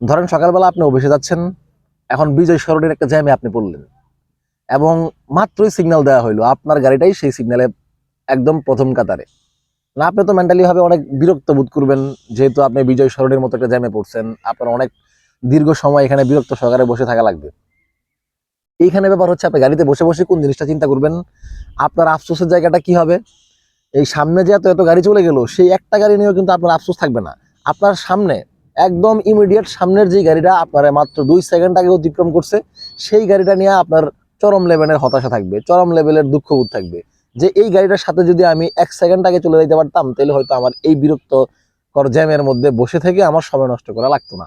ধরেন সকালবেলা আপনি অফিসে যাচ্ছেন, এখন বিজয় সরণির একটা জ্যামে আপনি পড়লেন। এবং মাত্রই সিগন্যাল দেওয়া হইল, আপনার গাড়িটাই সেই সিগন্যালে একদম প্রথম কাতারে। না, আপনি তো মেন্টালি ভাবে অনেক বিরক্ত বোধ করবেন, যেহেতু আপনি বিজয় সরণির মতো একটা জ্যামে পড়ছেন, আপনার অনেক দীর্ঘ সময় এখানে বিরক্ত সহকারে বসে থাকা লাগবে। এইখানে ব্যাপার হচ্ছে, আপনি গাড়িতে বসে বসে কোন জিনিসটা চিন্তা করবেন? আপনার আফসোসের জায়গাটা কি হবে? এই সামনে যে এত এত গাড়ি চলে গেল, সেই একটা গাড়ি নিয়েও কিন্তু আপনার আফসোস থাকবে না। আপনার সামনে একদম ইমিডিয়েট সামনের যে গাড়িটা আপনার মাত্র দুই সেকেন্ড আগে অতিক্রম করছে, সেই গাড়িটা নিয়ে আপনার চরম লেভেলের হতাশা থাকবে, চরম লেভেলের দুঃখবোধ থাকবে। যে এই গাড়িটার সাথে যদি আমি এক সেকেন্ড আগে চলে যেতে পারতাম, তাহলে হয়তো আমার এই বিরক্তকর জ্যামের মধ্যে বসে থেকে আমার সময় নষ্ট করা লাগতো না।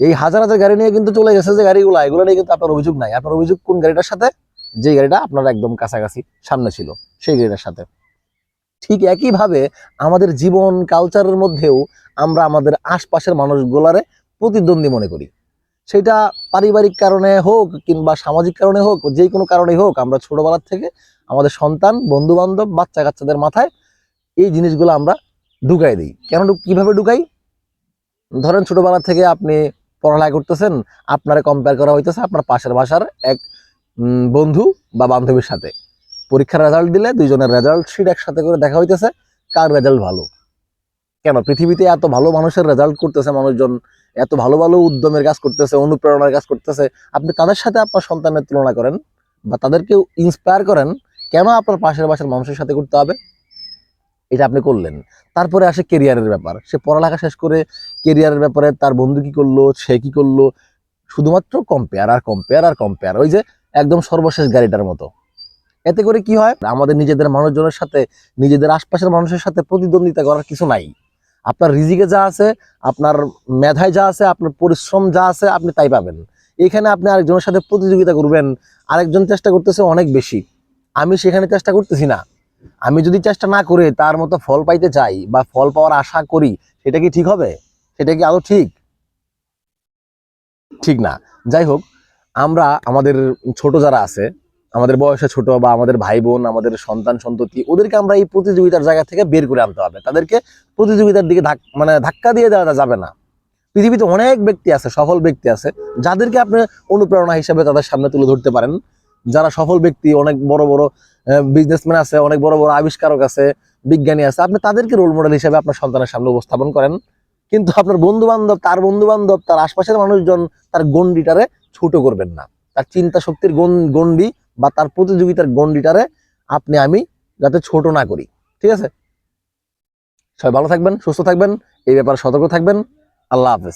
এই হাজার হাজার গাড়ি নিয়ে কিন্তু চলে গেছে যে গাড়িগুলো, এগুলো নিয়ে কিন্তু আপনার অভিযোগ নাই। আপনার অভিযোগ কোন গাড়িটার সাথে? যে গাড়িটা আপনার একদম কাছাকাছি সামনে ছিল, সেই গাড়িটার সাথে। ঠিক একইভাবে আমাদের জীবন কালচারের মধ্যেও আমরা আমাদের আশপাশের মানুষগুলারে প্রতিদ্বন্দ্বী মনে করি। সেটা পারিবারিক কারণে হোক কিংবা সামাজিক কারণে হোক, যে কোনো কারণে হোক, আমরা ছোটবেলার থেকে আমাদের সন্তান বন্ধু বান্ধব বাচ্চা কাচ্চাদের মাথায় এই জিনিসগুলো আমরা ঢুকাই দিই। কেন কীভাবে ঢুকাই? ধরেন ছোটবেলা থেকে আপনি পড়ালেখা করতেছেন, আপনারে কম্পেয়ার করা হইতেছে আপনার পাশের বাসার এক বন্ধু বা বান্ধবীর সাথে। পরীক্ষার রেজাল্ট দিলে দুইজনের রেজাল্ট শিট একসাথে করে দেখা হইতেছে, কার রেজাল্ট ভালো? কেন? পৃথিবীতে এত ভালো মানুষের রেজাল্ট করতেছে মানুষজন, এত ভালো ভালো উদ্যমের কাজ করতেছে, অনুপ্রেরণার কাজ করতেছে, আপনি তাদের সাথে আপনার সন্তানের তুলনা করেন বা তাদেরকে ইন্সপায়ার করেন, কেন আপনার পাশের বাসার মানুষের সাথে করতে হবে? এটা আপনি করলেন। তারপরে আসে কেরিয়ারের ব্যাপার। সে পড়ালেখা শেষ করে কেরিয়ারের ব্যাপারে তার বন্ধু কি করল, সে কি করল? শুধুমাত্র কম্পেয়ার আর কম্পেয়ার আর কম্পেয়ার ওই যে একদম সর্বশেষ গাড়িটার মতো। এতে করে কি হয়? আমাদের নিজেদের মানুষজনের সাথে, নিজেদের আশপাশের মানুষের সাথে প্রতিদ্বন্দ্বিতা করার কিছু নাই। আপনার রিজিকে যা আছে, আপনার মেধায় যা আছে, আপনার পরিশ্রম যা আছে, আপনি তাই পাবেন। এখানে আপনি আরেকজনের সাথে প্রতিযোগিতা করবেন, আরেকজন চেষ্টা করতেছে অনেক বেশি। আমি সেখানে চেষ্টা করতেছি না। আমি যদি চেষ্টা না করে তার মতো ফল পাইতে চাই বা ফল পাওয়ার আশা করি, সেটা কি ঠিক হবে? সেটা কি আদৌ ঠিক? ঠিক না। যাই হোক, আমরা আমাদের ছোট যারা আছে আমাদের বয়সে ছোট বা আমাদের ভাই বোন, আমাদের সন্তান, সন্ততি, ওদেরকে আমরা এই প্রতিযোগিতার জায়গা থেকে বের করে আনতে হবে। তাদেরকে প্রতিযোগিতার দিকে মানে ধাক্কা দিয়ে দেওয়া যাবে না। পৃথিবীতে অনেক ব্যক্তি আছে, সফল ব্যক্তি আছে, যাদেরকে আপনি অনুপ্রেরণা হিসেবে তাদের সামনে তুলে ধরতে পারেন। যারা সফল ব্যক্তি, অনেক বড় বড় বিজনেসম্যান আছে, অনেক বড় বড় আবিষ্কারক আছে, বিজ্ঞানী আছে, আপনি তাদেরকে রোল মডেল হিসেবে আপনার সন্তানের সামনে উপস্থাপন করেন। কিন্তু আপনার বন্ধু বান্ধব তার বন্ধু বান্ধব তার আশপাশের মানুষজন, তার গন্ডিটারে ছোট করবেন না। তার চিন্তা শক্তির গন্ডি বা তার প্রতিযোগিতার গন্ডিটারে আপনি, আমি যাতে ছোট না করি। ঠিক আছে? সবাই ভালো থাকবেন, সুস্থ থাকবেন, এই ব্যাপারে সতর্ক থাকবেন। আল্লাহ হাফেজ।